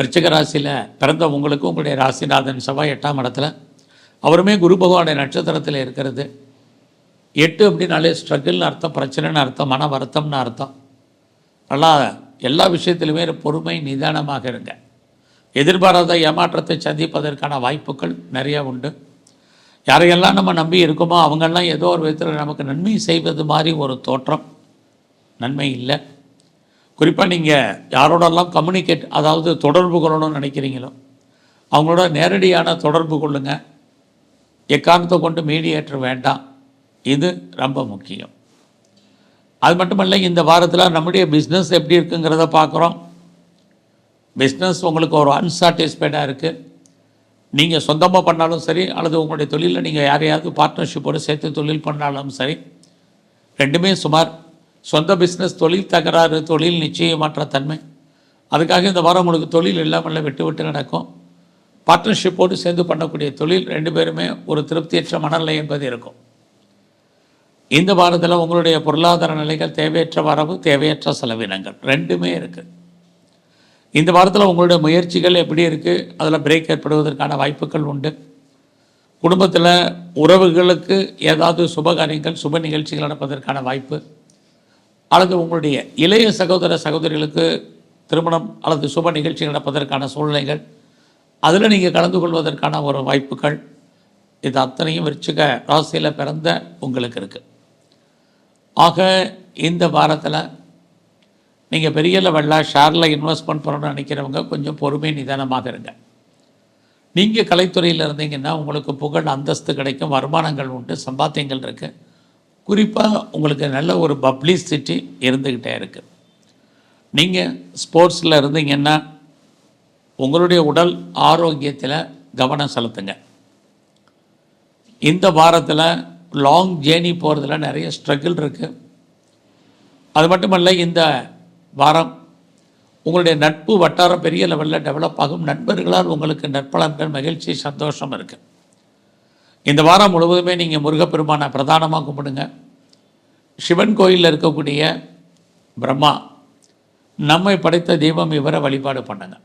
விருச்சிக ராசியில் பிறந்த உங்களுக்கும் உங்களுடைய ராசிநாதன் செவ்வாய் எட்டாம் இடத்துல. அவருமே குரு பகவானுடைய நட்சத்திரத்தில் இருக்கிறது. எட்டு அப்படின்னாலே ஸ்ட்ரகிள்னு அர்த்தம் பிரச்சனைன்னு அர்த்தம் மன வருத்தம்னு அர்த்தம். நல்லா எல்லா விஷயத்திலுமே பொறுமை நிதானமாக இருங்க. எதிர்பாராத ஏமாற்றத்தை சந்திப்பதற்கான வாய்ப்புகள் நிறைய உண்டு. யாரையெல்லாம் நம்ம நம்பி இருக்கோமோ அவங்கெல்லாம் ஏதோ ஒரு விதத்தில் நமக்கு நன்மை செய்வது மாதிரி ஒரு தோற்றம். நன்மை இல்லை. குறிப்பாக நீங்கள் யாரோடெல்லாம் கம்யூனிகேட் அதாவது தொடர்பு கொள்ளணும்னு நினைக்கிறீங்களோ அவங்களோட நேரடியான தொடர்பு கொள்ளுங்க. எக்காரணத்தை கொண்டு மீடியேட்டர் வேண்டாம். இது ரொம்ப முக்கியம். அது மட்டுமல்ல இந்த வாரத்தில் நம்முடைய பிஸ்னஸ் எப்படி இருக்குங்கிறத பார்க்குறோம். பிஸ்னஸ் உங்களுக்கு ஒரு அன்சாட்டிஸ்ஃபைடாக இருக்குது நீங்கள் சொந்தமாக பண்ணாலும் சரி அல்லது உங்களுடைய தொழிலில் நீங்கள் யாரையாவது பார்ட்னர்ஷிப்போடு சேர்த்து தொழில் பண்ணாலும் சரி ரெண்டுமே சுமார் சொந்த பிஸ்னஸ் தொழில் தகராறு தொழில் நிச்சயமற்ற தன்மை. அதுக்காக இந்த வாரம் உங்களுக்கு தொழில் இல்லாமல் விட்டு விட்டு நடக்கும் பார்ட்னர்ஷிப்போடு சேர்ந்து பண்ணக்கூடிய தொழில் ரெண்டு பேருமே ஒரு திருப்தியற்ற மனநிலை என்பது இருக்கும். இந்த வாரத்தில் உங்களுடைய பொருளாதார நிலைகள் தேவையற்ற வரவு தேவையற்ற செலவினங்கள் ரெண்டுமே இருக்குது இந்த வாரத்தில் உங்களுடைய முயற்சிகள் எப்படி இருக்குது அதில் பிரேக் ஏற்படுவதற்கான வாய்ப்புகள் உண்டு. குடும்பத்தில் உறவுகளுக்கு ஏதாவது சுபகாரியங்கள் சுப நிகழ்ச்சிகள் நடப்பதற்கான வாய்ப்பு. அல்லது உங்களுடைய இளைய சகோதர சகோதரிகளுக்கு திருமணம் அல்லது சுப நிகழ்ச்சி நடப்பதற்கான சூழ்நிலைகள் அதில் நீங்கள் கலந்து கொள்வதற்கான ஒரு வாய்ப்புகள் இது அத்தனையும் விருச்சிக ராசியில் பிறந்த உங்களுக்கு இருக்குது ஆக இந்த வாரத்தில் நீங்கள் பெரிய லெவலில் ஷேரில் இன்வெஸ்ட்மெண்ட் பண்ணணும்னு நினைக்கிறவங்க கொஞ்சம் பொறுமை நிதானமாக இருங்க. நீங்கள் கலைத்துறையில் இருந்தீங்கன்னா உங்களுக்கு புகழ் அந்தஸ்து கிடைக்கும் வருமானங்கள் உண்டு சம்பாத்தியங்கள் இருக்குது குறிப்பாக உங்களுக்கு நல்ல ஒரு பப்ளிசிட்டி இருந்துக்கிட்டே இருக்குது நீங்கள் ஸ்போர்ட்ஸில் இருந்தீங்கன்னா உங்களுடைய உடல் ஆரோக்கியத்தில் கவனம் செலுத்துங்க. இந்த வாரத்தில் லாங் ஜேர்னி போகிறதுல நிறைய ஸ்ட்ரகிள் இருக்குது அது மட்டுமல்ல இந்த வாரம் உங்களுடைய நட்பு வட்டாரம் பெரிய லெவலில் டெவலப் ஆகும். நண்பர்களால் உங்களுக்கு நற்பலன்கள் மகிழ்ச்சி சந்தோஷம் இருக்குது இந்த வாரம் முழுவதுமே நீங்கள் முருகப்பெருமானை பிரதானமாக கும்பிடுங்க. சிவன் கோயிலில் இருக்கக்கூடிய பிரம்மா நம்மை படைத்த தெய்வம் இவரை வழிபாடு பண்ணுங்கள்